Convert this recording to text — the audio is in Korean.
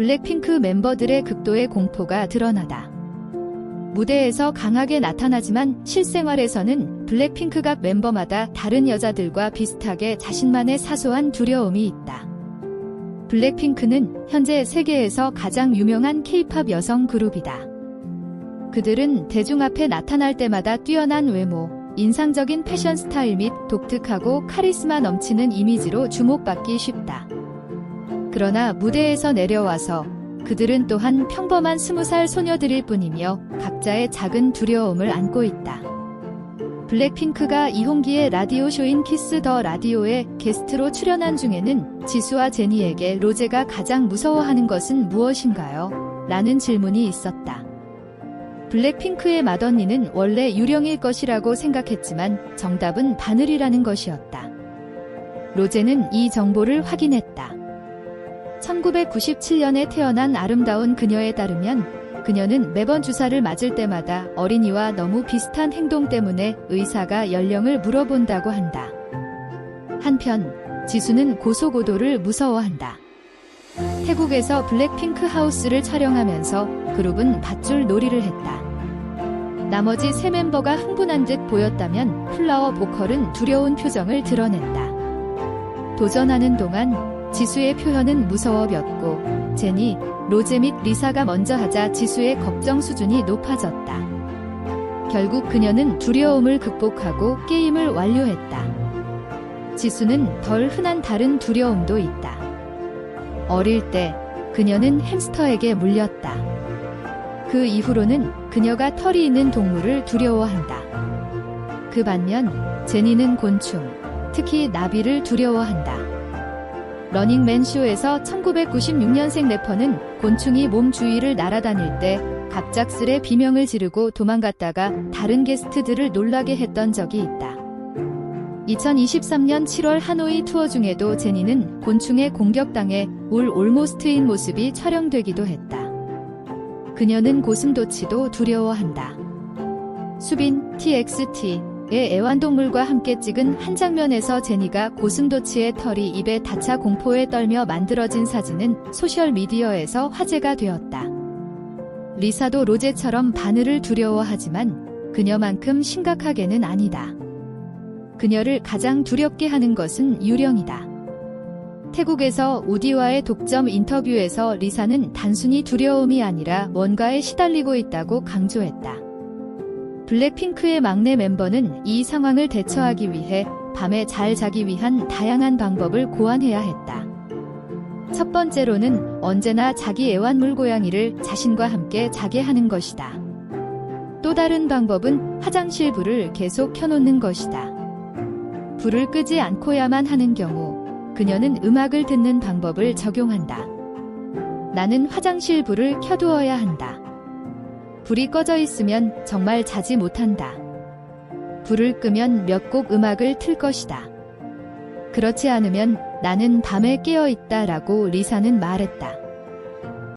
블랙핑크 멤버들의 극도의 공포가 드러나다. 무대에서 강하게 나타나지만 실생활에서는 블랙핑크 각 멤버마다 다른 여자들과 비슷하게 자신만의 사소한 두려움이 있다. 블랙핑크는 현재 세계에서 가장 유명한 케이팝 여성 그룹이다. 그들은 대중 앞에 나타날 때마다 뛰어난 외모, 인상적인 패션 스타일 및 독특하고 카리스마 넘치는 이미지로 주목받기 쉽다. 그러나 무대에서 내려와서 그들은 또한 평범한 스무 살 소녀들일 뿐이며 각자의 작은 두려움을 안고 있다. 블랙핑크가 이홍기의 라디오 쇼인 키스 더 라디오에 게스트로 출연한 중에는 지수와 제니에게 로제가 가장 무서워하는 것은 무엇인가요? 라는 질문이 있었다. 블랙핑크의 맏언니는 원래 유령일 것이라고 생각했지만 정답은 바늘이라는 것이었다. 로제는 이 정보를 확인했다. 1997년에 태어난 아름다운 그녀에 따르면 그녀는 매번 주사를 맞을 때마다 어린이와 너무 비슷한 행동 때문에 의사가 연령을 물어본다고 한다. 한편 지수는 고소고도를 무서워한다. 태국에서 블랙핑크 하우스를 촬영하면서 그룹은 밧줄 놀이를 했다. 나머지 세 멤버가 흥분한 듯 보였다면 플라워 보컬은 두려운 표정을 드러냈다. 도전하는 동안 지수의 표현은 무서워졌고 제니, 로제 및 리사가 먼저 하자 지수의 걱정 수준이 높아졌다. 결국 그녀는 두려움을 극복하고 게임을 완료했다. 지수는 덜 흔한 다른 두려움도 있다. 어릴 때 그녀는 햄스터에게 물렸다. 그 이후로는 그녀가 털이 있는 동물을 두려워한다. 그 반면 제니는 곤충, 특히 나비를 두려워한다. 러닝맨 쇼에서 1996년생 래퍼는 곤충이 몸 주위를 날아다닐 때 갑작스레 비명을 지르고 도망갔다가 다른 게스트들을 놀라게 했던 적이 있다. 2023년 7월 하노이 투어 중에도 제니는 곤충에 공격당해 울 올모스트인 모습이 촬영되기도 했다. 그녀는 고슴도치도 두려워한다. 수빈 TXT 의 애완동물과 함께 찍은 한 장면에서 제니가 고슴도치의 털이 입에 닿자 공포에 떨며 만들어진 사진은 소셜미디어에서 화제가 되었다. 리사도 로제처럼 바늘을 두려워하지만 그녀만큼 심각하게는 아니다. 그녀를 가장 두렵게 하는 것은 유령이다. 태국에서 우디와의 독점 인터뷰에서 리사는 단순히 두려움이 아니라 뭔가에 시달리고 있다고 강조했다. 블랙핑크의 막내 멤버는 이 상황을 대처하기 위해 밤에 잘 자기 위한 다양한 방법을 고안해야 했다. 첫 번째로는 언제나 자기 애완물 고양이를 자신과 함께 자게 하는 것이다. 또 다른 방법은 화장실 불을 계속 켜놓는 것이다. 불을 끄지 않고야만 하는 경우 그녀는 음악을 듣는 방법을 적용한다. 나는 화장실 불을 켜두어야 한다. 불이 꺼져 있으면 정말 자지 못한다. 불을 끄면 몇 곡 음악을 틀 것이다. 그렇지 않으면 나는 밤에 깨어 있다 라고 리사는 말했다.